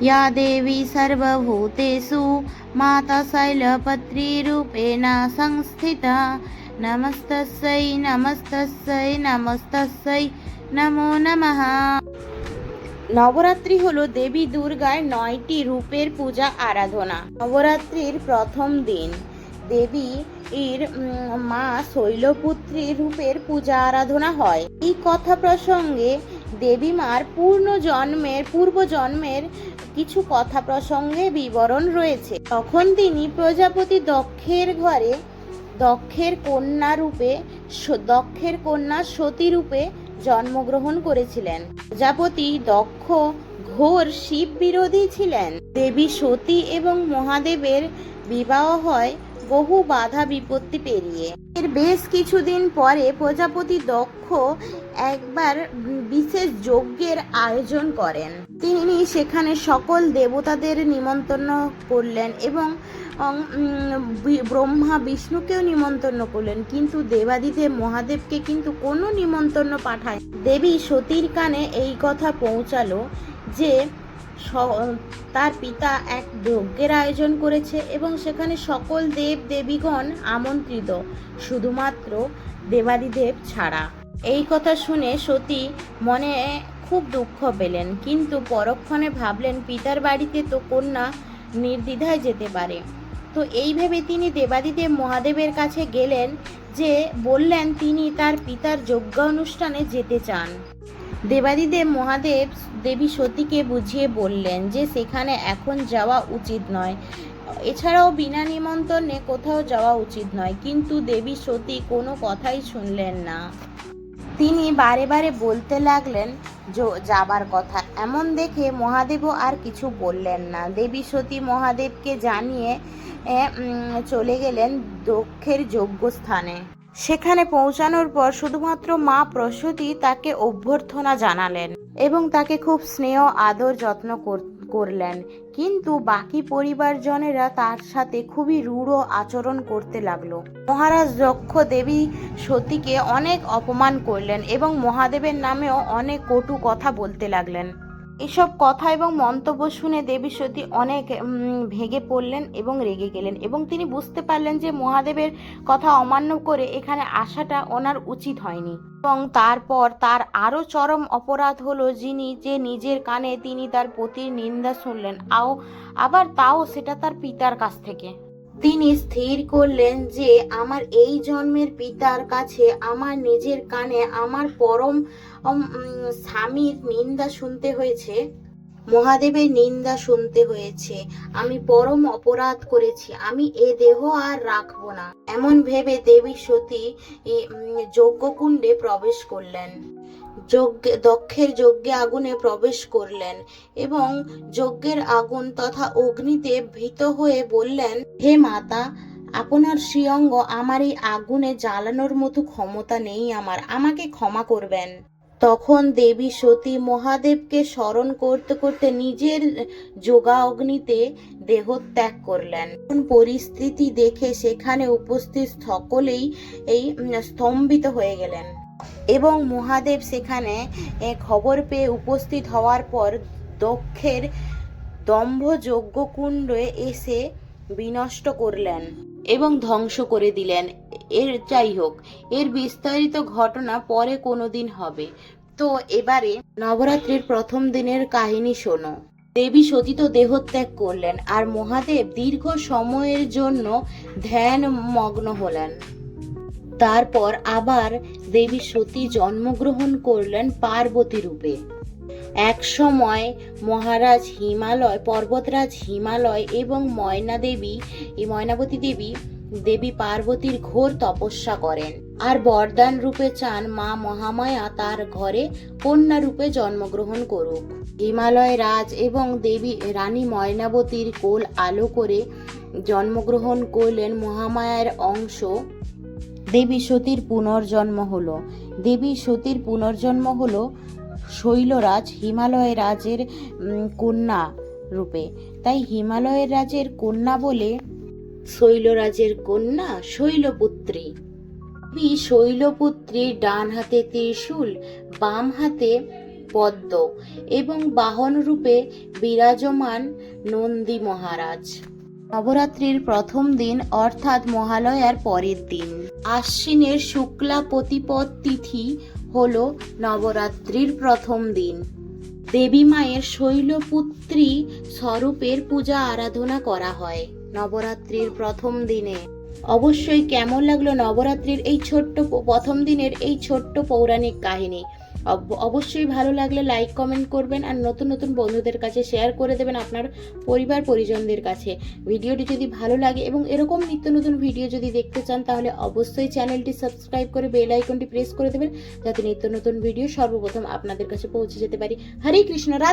या देवी सर्वभूतेषु माता शैलपत्रीरूपेण संस्थिता नमस्तस्यै नमस्तस्यै নমস্তস্যৈ নমো নমঃ নবরাত্রি হলো দেবী দুর্গার নয়টি রূপের পূজা আরাধনা নবরাত্রির প্রথম দিন দেবী এর উম, মা শৈলপুত্রী রূপের পূজা আরাধনা হয় এই কথা প্রসঙ্গে দেবী মার পূর্ণ জন্মের পূর্ব জন্মের কিছু কথা প্রসঙ্গে বিবরণ রয়েছে। তখন তিনি প্রজাপতি দক্ষের ঘরে দক্ষের কন্যা রূপে দক্ষের কন্যা সতী রূপে জন্মগ্রহণ করেছিলেন। প্রজাপতি দক্ষ, ঘোর শিব বিরোধী ছিলেন। দেবী সতী এবং মহাদেবের বিবাহ হয় বহু বাধা বিপত্তি পেরিয়ে। এর বেশ কিছুদিন পরে প্রজাপতি দক্ষ একবার বিশেষ যজ্ঞের আয়োজন করেন। তিনি সেখানে সকল দেবতাদের নিমন্ত্রণ করলেন এবং ব্রহ্মা বিষ্ণুকেও নিমন্ত্রণ করলেন। কিন্তু দেবাদিদেব মহাদেবকে কিন্তু কোনো নিমন্ত্রণ পাঠায় দেবী সতীর কানে এই কথা পৌঁছালো যে তার পিতা এক যজ্ঞের আয়োজন করেছে এবং সেখানে সকল দেব দেবীগণ আমন্ত্রিত, শুধুমাত্র দেবাদিদেব ছাড়া। এই কথা শুনে সতী মনে খুব দুঃখ পেলেন, কিন্তু পরক্ষণে ভাবলেন, পিতার বাড়িতে তো কন্যা নির্দ্বিধায় যেতে পারে। তো এই ভেবে তিনি দেবাদিদেব মহাদেবের কাছে গেলেন যে, বললেন, তিনি তার পিতার যজ্ঞ অনুষ্ঠানে যেতে চান। দেবাদিদেব মহাদেব দেবী সতীকে বুঝিয়ে বললেন যে সেখানে এখন যাওয়া উচিত নয়। এছাড়াও বিনা নিমন্ত্রণে কোথাও যাওয়া উচিত নয়, কিন্তু দেবী সতী কোনো কথাই শুনলেন না। তিনি বারে বারে বলতে লাগলেন যাবার কথা। এমন দেখে মহাদেবও আর কিছু বললেন না। দেবী সতী মহাদেবকে জানিয়ে চলে গেলেন দক্ষের যজ্ঞস্থানে। সেখানে পৌঁছানোর পর শুধুমাত্র মা প্রসূতি তাকে অভ্যর্থনা জানালেন এবং তাকে খুব স্নেহ, আদর, যত্ন কর- করলেন। কিন্তু বাকি পরিবারজনেরা তার সাথে খুবই রূঢ় আচরণ করতে লাগল। মহারাজ দক্ষ দেবী সতীকে অনেক অপমান করলেন এবং মহাদেবের নামেও অনেক কটু কথা বলতে লাগলেন। এসব কথা এবং মন্তব্য শুনে দেবী সতী অনেক ভেঙে পড়লেন এবং রেগে গেলেন এবং তিনি বুঝতে পারলেন যে মহাদেবের কথা অমান্য করে এখানে আসাটা ওনার উচিত হয়নি। এবং তারপর তার আরও চরম অপরাধ হলো যিনি, যে নিজের কানে তিনি তার পতির নিন্দা শুনলেন। আও, আবার তাও সেটা তার পিতার কাছ থেকে। তিনি স্থির করলেন যে, আমার এই জন্মের পিতার কাছে আমার নিজের কানে আমার পরম স্বামীর নিন্দা শুনতে হয়েছে। মহাদেবের নিন্দা শুনতে হয়েছে। আমি পরম অপরাধ করেছি। আমি এ দেহ আর রাখব না। এমন ভেবে দেবী সতী যজ্ঞকুণ্ডে প্রবেশ করলেন। যজ্ঞে, দক্ষের যজ্ঞে আগুনে প্রবেশ করলেন এবং যজ্ঞের আগুন তথা অগ্নিতে ভীত হয়ে বললেন, হে মাতা, আপনার শ্রীঅঙ্গ আমার এই আগুনে জ্বালানোর মতো ক্ষমতা নেই আমার, আমাকে ক্ষমা করবেন। তখন দেবী সতী মহাদেবকে স্মরণ করতে করতে নিজের যোগা অগ্নিতে দেহত্যাগ করলেন। পরিস্থিতি দেখে সেখানে উপস্থিত সকলেই এই স্তম্ভিত হয়ে গেলেন। এবং মহাদেব সেখানে খবর পেয়ে উপস্থিত হওয়ার পর দক্ষের দম্ভ যজ্ঞকুণ্ডে এসে বিনষ্ট করলেন এবং ধ্বংস করে দিলেন। এর, যাই হোক, এর বিস্তারিত ঘটনা পরে কোনোদিন হবে। তো এবারে নবরাত্রির প্রথম দিনের কাহিনী শোনো। দেবী সতী তো দেহত্যাগ করলেন আর মহাদেব দীর্ঘ সময়ের জন্য ধ্যান মগ্ন হলেন। তারপর আবার দেবী সতী জন্মগ্রহণ করলেন পার্বতী রূপে। এক সময় মহারাজ হিমালয়, পর্বতরাজ হিমালয় এবং ময়না দেবী ময়নাবতী দেবী দেবী পার্বতীর ঘোর তপস্যা করেন। আর বরদান রূপে চান মা মহামায়া তার ঘরে কন্যা রূপে জন্মগ্রহণ করুক। হিমালয় রাজ এবং দেবী রানী ময়নাবতীর কোল আলো করে জন্মগ্রহণ করলেন মহামায়ার অংশ। দেবী সতীর পুনর্জন্ম হলো। দেবী সতীর পুনর্জন্ম হলো শৈলরাজ হিমালয় রাজের কন্যা রূপে। তাই হিমালয়ের রাজের কন্যা বলে শৈলরাজের কন্যা শৈলপুত্রী। দেবী শৈলপুত্রীর ডান হাতে ত্রিশূল, বাম হাতে পদ্ম এবং বাহন রূপে বিরাজমান নন্দী মহারাজ। নবরাত্রির প্রথম দিন অর্থাৎ মহালয়ার পরের দিন। আশ্বিনের শুক্লা প্রতিপদ তিথি হল নবরাত্রির প্রথম দিন। দেবী মায়ের শৈলপুত্রী স্বরূপের পূজা আরাধনা করা হয় নবরাত্রির প্রথম দিনে। অবশ্যই কেমন লাগল নবরাত্রির এই ছোট্ট প্রথম দিনের এই ছোট্ট পৌরাণিক কাহিনী? অবশ্যই ভালো লাগলে লাইক কমেন্ট করবেন আর নতুন নতুন বন্ধুদের কাছে শেয়ার করে দেবেন আপনার পরিবার পরিজনদের কাছে। ভিডিওটি যদি ভালো লাগে এবং এরকম নিত্য নতুন ভিডিও যদি দেখতে চান, তাহলে অবশ্যই চ্যানেলটি সাবস্ক্রাইব করে বেল আইকনটি প্রেস করে দেবেন, যাতে নিত্য নতুন ভিডিও সর্বপ্রথম আপনাদের কাছে পৌঁছে যেতে পারি। হরে কৃষ্ণ